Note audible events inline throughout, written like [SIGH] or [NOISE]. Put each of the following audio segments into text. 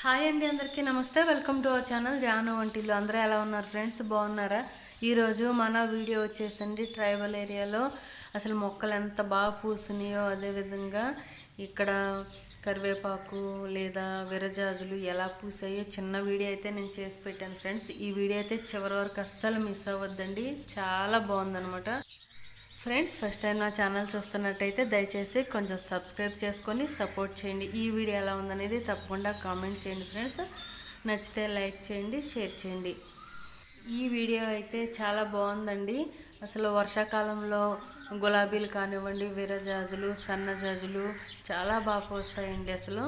Hi అండి అందరికీ నమస్తే. Welcome to our channel Janu Vantillu. అందరూ ఎలా ఉన్నారు ఫ్రెండ్స్? బాగున్నారా? ఈరోజు మన వీడియో వచ్చేసండి ట్రైబల్ ఏరియాలో. అసలు మొక్కలు ఎంత బాగా పూసినాయో అదేవిధంగా ఇక్కడ కరివేపాకు లేదా విరజాజులు ఎలా పూసాయో చిన్న వీడియో అయితే నేను చేసి పెట్టాను ఫ్రెండ్స్. ఈ వీడియో అయితే చివరి వరకు అస్సలు మిస్ అవ్వద్దండి. చాలా బాగుందనమాట ఫ్రెండ్స్ ఫస్ట్ టైం నా ఛానల్ చూస్తున్నట్టయితే దయచేసి కొంచెం సబ్స్క్రైబ్ చేసుకొని సపోర్ట్ చేయండి. ఈ వీడియో ఎలా ఉందనేది తప్పకుండా కామెంట్ చేయండి ఫ్రెండ్స్. నచ్చితే లైక్ చేయండి షేర్ చేయండి. ఈ వీడియో అయితే చాలా బాగుందండి. అసలు వర్షాకాలంలో గులాబీలు కానివ్వండి వీరజాజులు సన్నజాజులు చాలా బాగా పూస్తాయండి అసలు.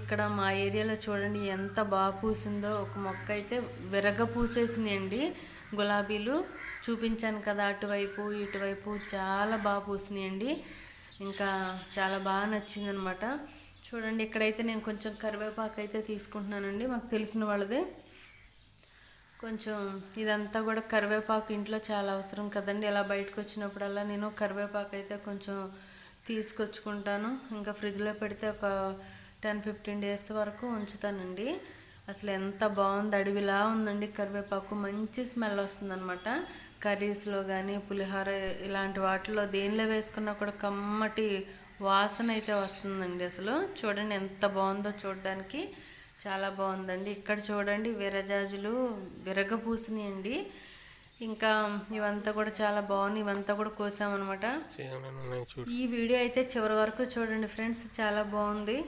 ఇక్కడ మా ఏరియాలో చూడండి ఎంత బాగా పూసిందో. ఒక మొక్క అయితే విరగ పూసేసినాయండి. గులాబీలు చూపించాను కదా అటువైపు ఇటువైపు చాలా బాగా పూసినాయండి. ఇంకా చాలా బాగా నచ్చిందనమాట. చూడండి ఇక్కడైతే నేను కొంచెం కరివేపాకు అయితే తీసుకుంటున్నానండి మాకు తెలిసిన వాళ్ళదే. కొంచెం ఇదంతా కూడా కరివేపాకు ఇంట్లో చాలా అవసరం కదండి ఇలా బయటకు వచ్చినప్పుడల్లా నేను కరివేపాకు అయితే కొంచెం తీసుకొచ్చుకుంటాను. ఇంకా ఫ్రిడ్జ్లో పెడితే ఒక టెన్ ఫిఫ్టీన్ డేస్ వరకు ఉంచుతానండి. అసలు ఎంత బాగుంది అడవిలా ఉందండి కరివేపాకు. మంచి స్మెల్ వస్తుందన్నమాట. కర్రీస్లో కానీ పులిహోర ఇలాంటి వాటిలో దేనిలో వేసుకున్నా కూడా కమ్మటి వాసన అయితే వస్తుందండి అసలు. చూడండి ఎంత బాగుందో చూడడానికి. చాలా బాగుందండి. ఇక్కడ చూడండి విరజాజులు విరగపూసినాయండి. ఇంకా ఇవంతా కూడా చాలా బాగుంది ఇవంతా కూడా కోసామన్నమాట. ఈ వీడియో అయితే చివరి వరకు చూడండి ఫ్రెండ్స్. చాలా బాగుంది.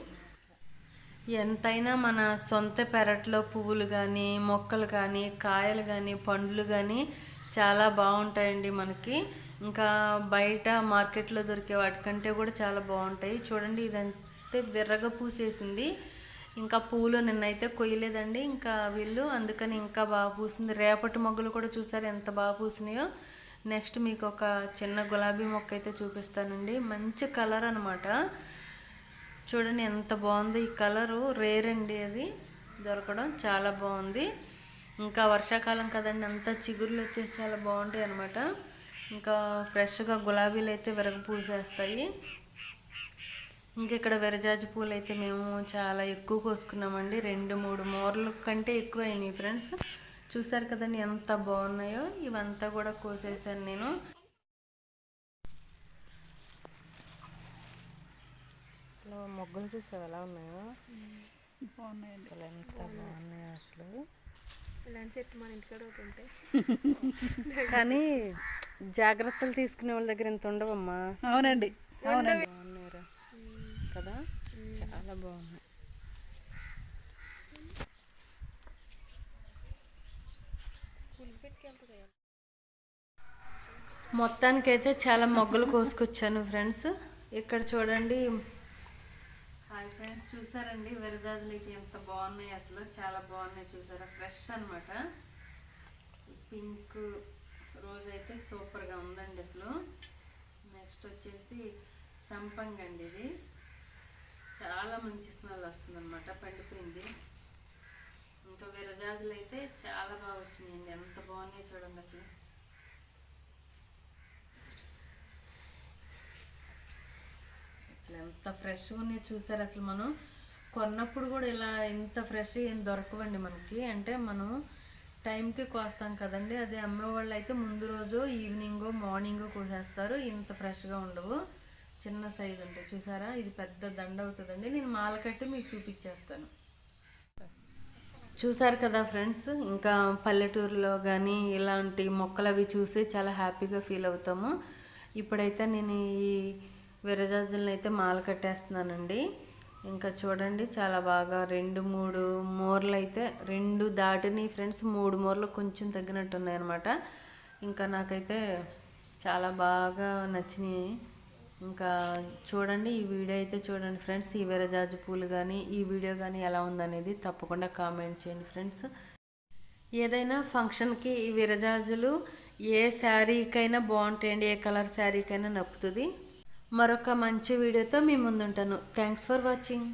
ఎంతైనా మన సొంత పెరట్లో పువ్వులు కానీ మొక్కలు కానీ కాయలు కానీ పండ్లు కానీ చాలా బాగుంటాయండి మనకి. ఇంకా బయట మార్కెట్లో దొరికే వాటికంటే కూడా చాలా బాగుంటాయి. చూడండి ఇదంతే విర్రగా పూసేసింది. ఇంకా పూలు నిన్నైతే కొయ్యలేదండి. ఇంకా వీళ్ళు అందుకని ఇంకా బాగా పూసింది. రేపటి మొగ్గలు కూడా చూసారు ఎంత బాగా పూసినాయో? నెక్స్ట్ మీకు ఒక చిన్న గులాబీ మొక్క అయితే చూపిస్తానండి. మంచి కలర్ అనమాట చూడండి ఎంత బాగుంది ఈ కలరు. రేర్ అండి అది. దొరకడం చాలా బాగుంది. ఇంకా వర్షాకాలం కదండి అంతా చిగురులు వచ్చేసి చాలా బాగుంటాయి అనమాట ఇంకా ఫ్రెష్గా గులాబీలు అయితే విరగ పూసేస్తాయి. ఇంకా ఇక్కడ విరజాజి పూలు అయితే మేము చాలా ఎక్కువ కోసుకున్నామండి. రెండు మూడు మూరల కంటే ఎక్కువ అయినాయి ఫ్రెండ్స్. చూసారు కదండి ఎంత బాగున్నాయో. ఇవంతా కూడా కోసేసాను నేను. అసలు మొగ్గలు చూసావు ఎలా ఉన్నాయో? బాగున్నాయండి. అసలు ఎంత బాగున్నాయో అసలు. ఇలాంటి చెట్టు మన ఇంటికాడ ఒకటి ఉంటాయి [LAUGHS] కానీ జాగ్రత్తలు తీసుకునే వాళ్ళ దగ్గర ఇంత ఉండవమ్మా? అవునండి అవునండి. బాగున్నాయిరా. కదా? చాలా బాగున్నాయి. మొత్తానికైతే చాలా మొగ్గలు కోసుకొచ్చాను ఫ్రెండ్స్. ఇక్కడ చూడండి హాయ్ ఫ్రెండ్స్ చూసారండి? విరజాజులు అయితే ఎంత బాగున్నాయి అసలు. చాలా బాగున్నాయి చూసారా? ఫ్రెష్ అనమాట పింక్ రోజ్ అయితే సూపర్గా ఉందండి అసలు. నెక్స్ట్ వచ్చేసి సంపంగి అండి ఇది. చాలా మంచి స్మెల్ వస్తుందన్నమాట పండిపోయింది. ఇంకా విరజాజులు అయితే చాలా బాగా వచ్చినాయండి. ఎంత బాగున్నాయి చూడండి అసలు. ఎంత ఫ్రెష్గా ఉన్నాయి చూసారు అసలు మనం? కొన్నప్పుడు కూడా ఇలా ఇంత ఫ్రెష్ ఏం దొరకవండి మనకి. అంటే మనం టైంకి కోస్తాం కదండి. అదే అమ్మేవాళ్ళు అయితే ముందు రోజు ఈవినింగ్ మార్నింగ్ కోసేస్తారు. ఇంత ఫ్రెష్గా ఉండవు. చిన్న సైజు ఉంటాయి. చూసారా? ఇది పెద్ద దండ అవుతుందండి. నేను మాల కట్టి మీకు చూపించేస్తాను. చూసారు కదా ఫ్రెండ్స్? ఇంకా పల్లెటూరులో కానీ ఇలాంటి మొక్కలు అవి చూసి చాలా హ్యాపీగా ఫీల్ అవుతాము. ఇప్పుడైతే నేను ఈ విరజాజులను అయితే మాల కట్టేస్తున్నానండి. ఇంకా చూడండి చాలా బాగా రెండు మూడు మూరలు అయితే రెండు దాటిని ఫ్రెండ్స్ మూడు మూరలు కొంచెం తగ్గినట్టు ఉన్నాయన్నమాట. ఇంకా నాకైతే చాలా బాగా నచ్చినాయి. ఇంకా చూడండి ఈ వీడియో అయితే చూడండి ఫ్రెండ్స్ ఈ విరజాజు పూలు కానీ ఈ వీడియో కానీ ఎలా ఉందనేది తప్పకుండా కామెంట్ చేయండి ఫ్రెండ్స్. ఏదైనా ఫంక్షన్కి ఈ విరజాజులు ఏ శారీకైనా బాగుంటాయండి ఏ కలర్ శారీకైనా నప్పుతుంది. మరొక మంచి వీడియోతో మీ ముందుంటాను. Thanks for watching